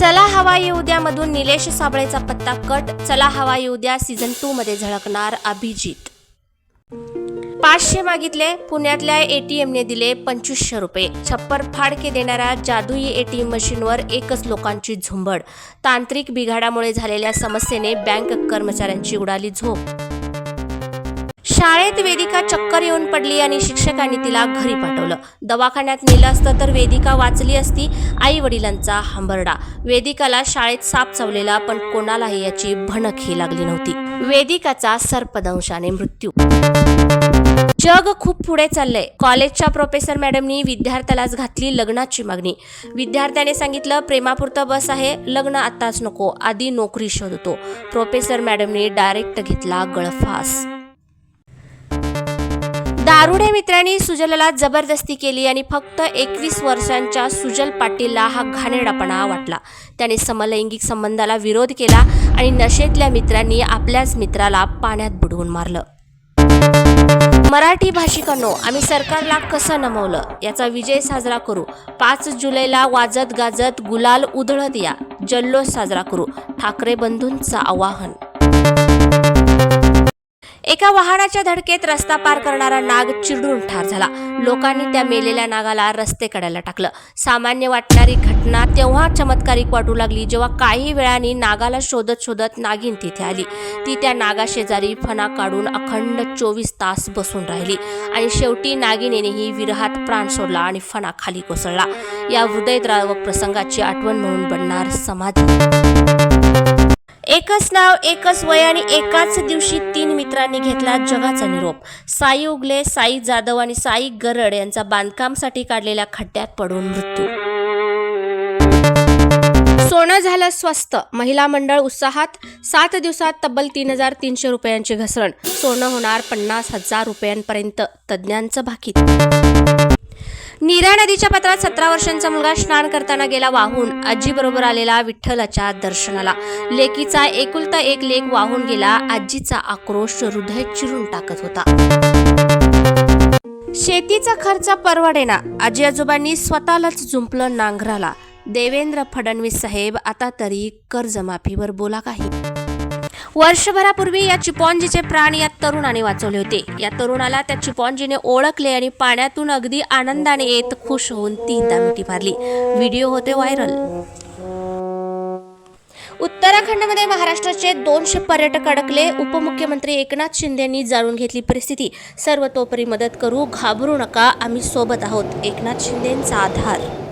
चला हवा येऊ द्या मधून निलेश साबळेचा पत्ता कट. चला हवा येऊ द्या सीझन टू मध्ये झळकणार अभिजित. पाचशे मागितले पुण्यातल्या एटीएमने दिले पंचवीसशे रुपये. छप्पर फाडके देणाऱ्या जादुई एटीएम मशीनवर एकच लोकांची झुंबड. तांत्रिक बिघाडामुळे झालेल्या समस्येने बँक कर्मचाऱ्यांची उडाली झोप. शाळेत वेदिका चक्कर येऊन पडली आणि शिक्षकांनी तिला घरी पाठवलं. दवाखान्यात नेलं असतं तर वेदिका वाचली असती आई वडिलांचा हंबरडा. वेदिकाला शाळेत साप चावलेला पण कोणालाही याची भणकही लागली नव्हती. वेदिकाचा सर्पदंशाने मृत्यू. जग खूप पुढे चाललंय. कॉलेजच्या प्रोफेसर मॅडमनी विद्यार्थ्यालाच घातली लग्नाची मागणी. विद्यार्थ्याने सांगितलं प्रेमापुरतं बस आहे लग्न आताच नको आधी नोकरी शोधतो. प्रोफेसर मॅडमनी डायरेक्ट घेतला गळफास. दारुडे मित्रांनी सुजलला जबरदस्ती केली आणि फक्त एकवीस वर्षांच्या सुजल पाटीलला हा घाणेरडापणा वाटला. त्याने समलैंगिक संबंधाला विरोध केला आणि नशेतल्या मित्रांनी आपल्याच मित्राला पाण्यात बुडवून मारलं. मराठी भाषिकांनो आम्ही सरकारला कसं नमवलं याचा विजय साजरा करू. पाच जुलैला वाजत गाजत गुलाल उधळत या. जल्लोष साजरा करू. ठाकरे बंधूंचं आवाहन. एका वाहनाच्या धडकेत रस्ता पार करणारा नाग चिडून ठार झाला. लोकांनी त्या मेलेल्या नागाला रस्ते कडायला टाकलं. सामान्य वाटणारी घटना तेव्हा चमत्कारिक वाटू लागली जेव्हा काही वेळाने नागाला शोधत शोधत नागिन तिथे आली. ती त्या नागाशेजारी फणा काढून अखंड चोवीस तास बसून राहिली आणि शेवटी नागिनेनेही विरहात प्राण सोडला आणि फणा खाली कोसळला. या हृदयद्रावक प्रसंगाची आठवण म्हणून बनणार समाधी. एकच नाव एकच वय आणि एकाच दिवशी तीन मित्रांनी घेतला जगाचा निरोप. साई उगले साई जाधव आणि साई गरड यांचा बांधकामसाठी काढलेल्या खड्ड्यात पडून मृत्यू. सोनं झालं स्वस्त. महिला मंडळ उत्साहात सात दिवसात तब्बल तीन हजार तीनशे रुपयांची घसरण. सोनं होणार पन्नास हजार रुपयांपर्यंत तज्ज्ञांचं भाकीत. नीरा नदीच्या पत्रात सतरा वर्षांचा मुलगा स्नान करताना गेला वाहून. आजीबरोबर आलेला विठ्ठलाच्या दर्शनाला. लेकीचा एकुलता एक लेक वाहून गेला. आजीचा आक्रोश हृदय चिरून टाकत होता. शेतीचा खर्च परवडेना. आजी आजोबांनी स्वतःलाच जुंपलं नांगराला. देवेंद्र फडणवीस साहेब आता तरी कर्जमाफीवर बोला काही. वर्षभरापूर्वी या चिपॉन्जीचे प्राण या तरुणाने वाचवले होते. या तरुणाला त्या चिपॉन्जीने ओळखले आणि पाण्यातून अगदी आनंदाने येत खुश होऊन तीनदा मिठी मारली. व्हिडिओ होते व्हायरल. उत्तराखंडमध्ये महाराष्ट्राचे दोनशे पर्यटक अडकले. उपमुख्यमंत्री एकनाथ शिंदेंनी जाणून घेतली परिस्थिती. सर्वतोपरी मदत करू घाबरू नका आम्ही सोबत आहोत. एकनाथ शिंदेंचा आधार.